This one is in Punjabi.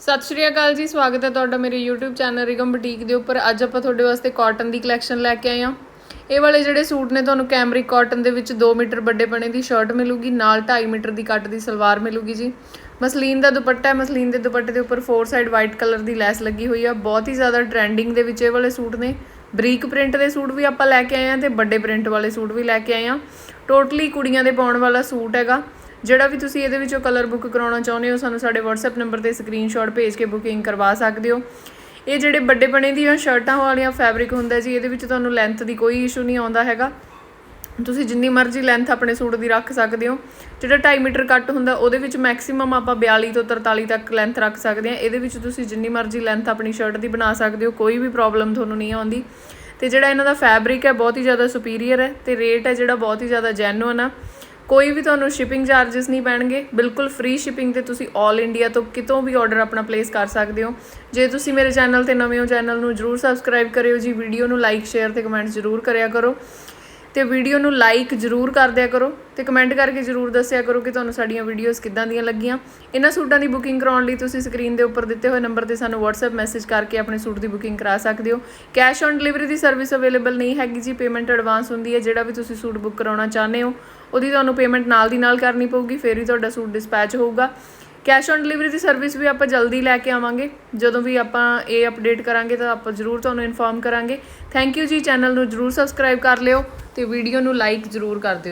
ਸਤਿ ਸ਼੍ਰੀ ਅਕਾਲ ਜੀ, ਸਵਾਗਤ ਹੈ ਤੁਹਾਡਾ ਮੇਰੇ YouTube ਚੈਨਲ ਰਿਗਮ ਬੁਟੀਕ ਦੇ ਉੱਪਰ। ਅੱਜ ਆਪਾਂ ਤੁਹਾਡੇ ਵਾਸਤੇ ਕਾਟਨ ਦੀ ਕਲੈਕਸ਼ਨ ਲੈ ਕੇ ਆਏ ਹਾਂ। ਇਹ ਵਾਲੇ ਜਿਹੜੇ ਸੂਟ ਨੇ, ਤੁਹਾਨੂੰ ਕੈਮਰਿਕ ਕਾਟਨ ਦੇ ਵਿੱਚ 2 ਮੀਟਰ ਵੱਡੇ ਬਣੇ ਦੀ ਸ਼ਰਟ ਮਿਲੂਗੀ, ਨਾਲ 2.5 ਮੀਟਰ ਦੀ ਕੱਟ ਦੀ ਸਲਵਾਰ ਮਿਲੂਗੀ ਜੀ। ਮਸਲੀਨ ਦਾ ਦੁਪੱਟਾ ਹੈ, ਮਸਲੀਨ ਦੇ ਦੁਪੱਟੇ ਦੇ ਉੱਪਰ ਫੋਰ ਸਾਈਡ ਵਾਈਟ ਕਲਰ ਦੀ ਲੈਸ ਲੱਗੀ ਹੋਈ ਆ। ਬਹੁਤ ਹੀ ਜ਼ਿਆਦਾ ਟ੍ਰੈਂਡਿੰਗ ਦੇ ਵਿੱਚ ਇਹ ਵਾਲੇ ਸੂਟ ਨੇ। ਬਰੀਕ ਪ੍ਰਿੰਟ ਦੇ ਸੂਟ ਵੀ ਆਪਾਂ ਲੈ ਕੇ ਆਏ ਆ ਤੇ ਵੱਡੇ ਪ੍ਰਿੰਟ ਵਾਲੇ ਸੂਟ ਵੀ ਲੈ ਕੇ ਆਏ ਆ ਟੋਟਲੀ ਕੁੜੀਆਂ ਦੇ ਪਾਉਣ ਵਾਲਾ ਸੂਟ ਹੈਗਾ। ਜਿਹੜਾ ਵੀ ਤੁਸੀਂ ਇਹਦੇ ਵਿੱਚੋਂ ਕਲਰ ਬੁੱਕ ਕਰਾਉਣਾ ਚਾਹੁੰਦੇ ਹੋ, ਸਾਨੂੰ ਸਾਡੇ WhatsApp ਨੰਬਰ ਤੇ ਸਕਰੀਨਸ਼ਾਟ ਭੇਜ ਕੇ ਬੁਕਿੰਗ ਕਰਵਾ ਸਕਦੇ ਹੋ। ਇਹ ਜਿਹੜੇ ਵੱਡੇ ਬਣੇ ਦੀਆਂ ਸ਼ਰਟਾਂ ਵਾਲੀਆਂ ਫੈਬਰਿਕ ਹੁੰਦਾ ਜੀ, ਇਹਦੇ ਵਿੱਚ ਤੁਹਾਨੂੰ ਲੈਂਥ ਦੀ ਕੋਈ ਇਸ਼ੂ ਨਹੀਂ ਆਉਂਦਾ ਹੈਗਾ। ਤੁਸੀਂ ਜਿੰਨੀ ਮਰਜ਼ੀ ਲੈਂਥ ਆਪਣੇ ਸੂਟ ਦੀ ਰੱਖ ਸਕਦੇ ਹੋ। ਜਿਹੜਾ 2.5 ਮੀਟਰ ਕੱਟ ਹੁੰਦਾ, ਉਹਦੇ ਵਿੱਚ ਮੈਕਸਿਮਮ ਆਪਾਂ 42 ਤੋਂ 43 ਤੱਕ ਲੈਂਥ ਰੱਖ ਸਕਦੇ ਹਾਂ। ਇਹਦੇ ਵਿੱਚ ਤੁਸੀਂ ਜਿੰਨੀ ਮਰਜ਼ੀ ਲੈਂਥ ਆਪਣੀ ਸ਼ਰਟ ਦੀ ਬਣਾ ਸਕਦੇ ਹੋ, ਕੋਈ ਵੀ ਪ੍ਰੋਬਲਮ ਤੁਹਾਨੂੰ ਨਹੀਂ ਆਉਂਦੀ। ਤੇ ਜਿਹੜਾ ਇਹਨਾਂ ਦਾ ਫੈਬਰਿਕ ਹੈ, ਬਹੁਤ ਹੀ ਜ਼ਿਆਦਾ ਸੁਪੀਰੀਅਰ ਹੈ ਤੇ ਰੇਟ ਹੈ ਜਿਹੜਾ ਬਹੁਤ ਹੀ ਜ਼ਿਆਦਾ ਜੈਨੂਅਨ ਆ। ਕੋਈ ਵੀ ਤੁਹਾਨੂੰ ਸ਼ਿਪਿੰਗ ਚਾਰजेस ਨਹੀਂ ਪੈਣਗੇ, ਬਿਲਕੁਲ ਫ੍ਰੀ ਸ਼ਿਪਿੰਗ ਤੇ ਤੁਸੀਂ 올 ਇੰਡੀਆ ਤੋਂ ਕਿਤੋਂ ਵੀ ਆਰਡਰ ਆਪਣਾ ਪਲੇਸ ਕਰ ਸਕਦੇ ਹੋ। ਜੇ ਤੁਸੀਂ ਮੇਰੇ ਚੈਨਲ ਤੇ ਨਵੇਂ ਹੋ ਚੈਨਲ ਨੂੰ ਜਰੂਰ ਸਬਸਕ੍ਰਾਈਬ ਕਰਿਓ ਜੀ ਵੀਡੀਓ ਨੂੰ ਲਾਈਕ ਸ਼ੇਅਰ ਤੇ ਕਮੈਂਟ ਜਰੂਰ ਕਰਿਆ ਕਰੋ। ਤੇ ਵੀਡੀਓ ਨੂੰ ਲਾਈਕ ਜਰੂਰ ਕਰ ਦਿਆ ਕਰੋ ਤੇ ਕਮੈਂਟ ਕਰਕੇ ਜਰੂਰ ਦੱਸਿਆ ਕਰੋ ਕਿ ਤੁਹਾਨੂੰ ਸਾਡੀਆਂ ਵੀਡੀਓਜ਼ ਕਿੱਦਾਂ ਦੀਆਂ ਲੱਗੀਆਂ। ਇਹਨਾਂ ਸੂਟਾਂ ਦੀ ਬੁਕਿੰਗ ਕਰਾਉਣ ਲਈ ਤੁਸੀਂ ਸਕਰੀਨ ਦੇ ਉੱਪਰ ਦਿੱਤੇ ਹੋਏ ਨੰਬਰ ਤੇ ਸਾਨੂੰ WhatsApp ਮੈਸੇਜ ਕਰਕੇ ਆਪਣੇ ਸੂਟ ਦੀ ਬੁਕਿੰਗ ਕਰਾ ਸਕਦੇ ਹੋ। ਕੈਸ਼ ਔਨ ਡਿਲੀਵਰੀ ਦੀ ਸਰਵਿਸ ਅਵੇਲੇਬਲ ਨਹੀਂ ਹੈਗੀ ਜੀ ਪੇਮੈਂਟ ਐਡਵਾਂਸ ਹੁੰਦੀ ਹੈ, ਜਿਹੜਾ ਵੀ ਤੁਸੀਂ ਸੂਟ ਬੁੱਕ ਕਰਾਉਣਾ ਚਾਹੁੰਦੇ ਹੋ, ਉਹਦੀ ਤੁਹਾਨੂੰ ਪੇਮੈਂਟ ਨਾਲ ਦੀ ਨਾਲ ਕਰਨੀ ਪਊਗੀ, ਫਿਰ ਹੀ ਤੁਹਾਡਾ ਸੂਟ ਡਿਸਪੈਚ ਹੋਊਗਾ। ਕੈਸ਼ ਔਨ ਡਿਲੀਵਰੀ ਦੀ ਸਰਵਿਸ ਵੀ ਆਪਾਂ ਜਲਦੀ ਲੈ ਕੇ ਆਵਾਂਗੇ। ਜਦੋਂ ਵੀ ਆਪਾਂ ਇਹ ਅਪਡੇਟ ਕਰਾਂਗੇ ਤਾਂ ਆਪਾਂ ਜ਼ਰੂਰ ਤੁਹਾਨੂੰ ਇਨਫੋਰਮ ਕਰਾਂਗੇ। ਥੈਂਕ ਯੂ ਜੀ ਚੈਨਲ ਨੂੰ ਜ਼ਰੂਰ ਸਬਸਕ੍ਰਾਈਬ ਕਰ ਲਿਓ। ਤੇ ਵੀਡੀਓ ਨੂੰ ਲਾਈਕ ਜ਼ਰੂਰ ਕਰ ਦਿਓ।